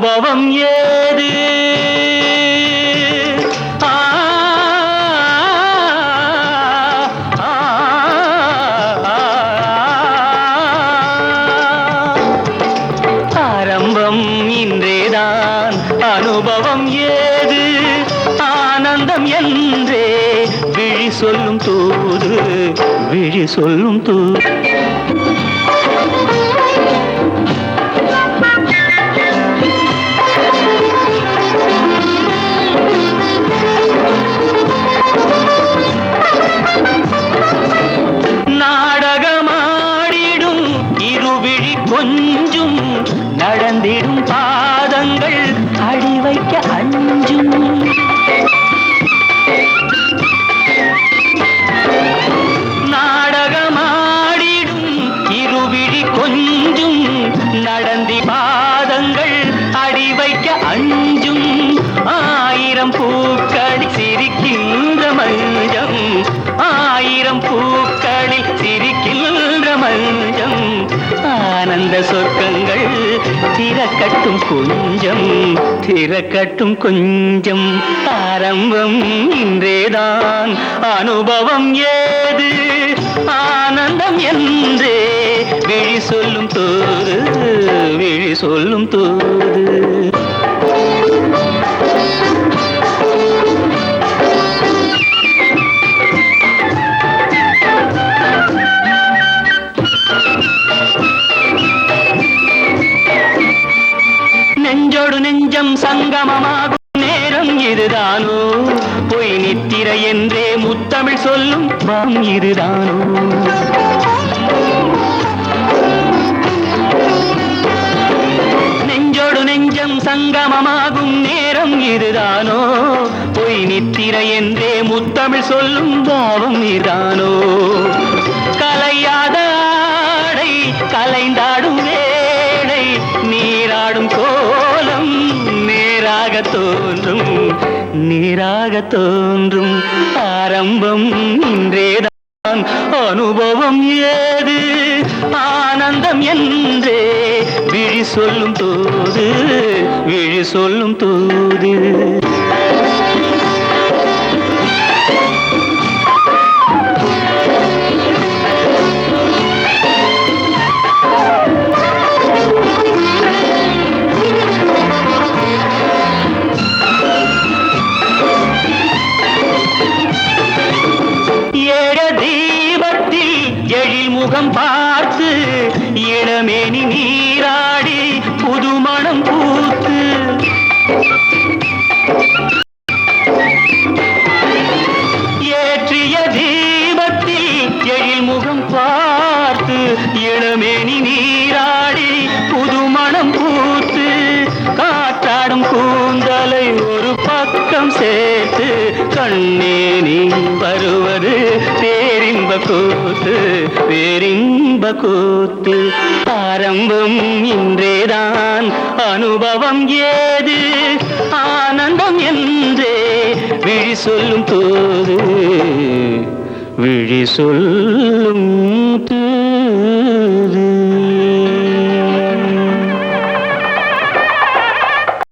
அனுபவம் ஏது? ஆரம்பம் இன்றேதான் அனுபவம் ஏது? ஆனந்தம் என்றே விழி சொல்லும் தூது விழி சொல்லும் தூது. அஞ்சும் ஆயிரம் பூக்களில் சிரிக்கின்ற மஞ்சம். ஆயிரம் பூக்களில் சிரிக்கின்ற மஞ்சம். ஆனந்த சொர்க்கங்கள் திறக்கட்டும் கொஞ்சம் திறக்கட்டும் கொஞ்சம். ஆரம்பம் இன்றேதான் அனுபவம் ஏது? ஆனந்தம் என்றே விழி சொல்லும் தோது விழி சொல்லும் தோது. நெஞ்சம் சங்கமமாகும் நேரம் இதுதானோ? பொய் நித்திர என்றே முத்தமிழ் சொல்லும் மாம் இதுதானோ? நெஞ்சோடு நெஞ்சம் சங்கமமாகும் நேரம் இதுதானோ? பொய் நித்திர என்றே முத்தமிழ் சொல்லும் பாவம் இதானோ நீராக தோன்றும் நீராக தோன்றும். ஆரம்பம் இன்றேதான் அனுபவம் ஏது? ஆனந்தம் என்றே விழி சொல்லும் தூது விழி சொல்லும் தூது. எழில் முகம் பார்த்து இளமேனி நீராடி புதுமணம் பூத்து. ஏற்றிய தீபத்தில் எழில் முகம் பார்த்து இளமேனி நீராடி புதுமணம் பூத்து. காற்றாடும் கூந்தலை ஒரு பக்கம் சேர்த்து கண்ணே நீ வருவது பேரின்ப கூத்து பேரின்ப கூத்து. ஆரம்பம் இன்றேதான் அனுபவம் ஏது? ஆனந்தம் என்றே விழி சொல்லும் போது விழி சொல்லும்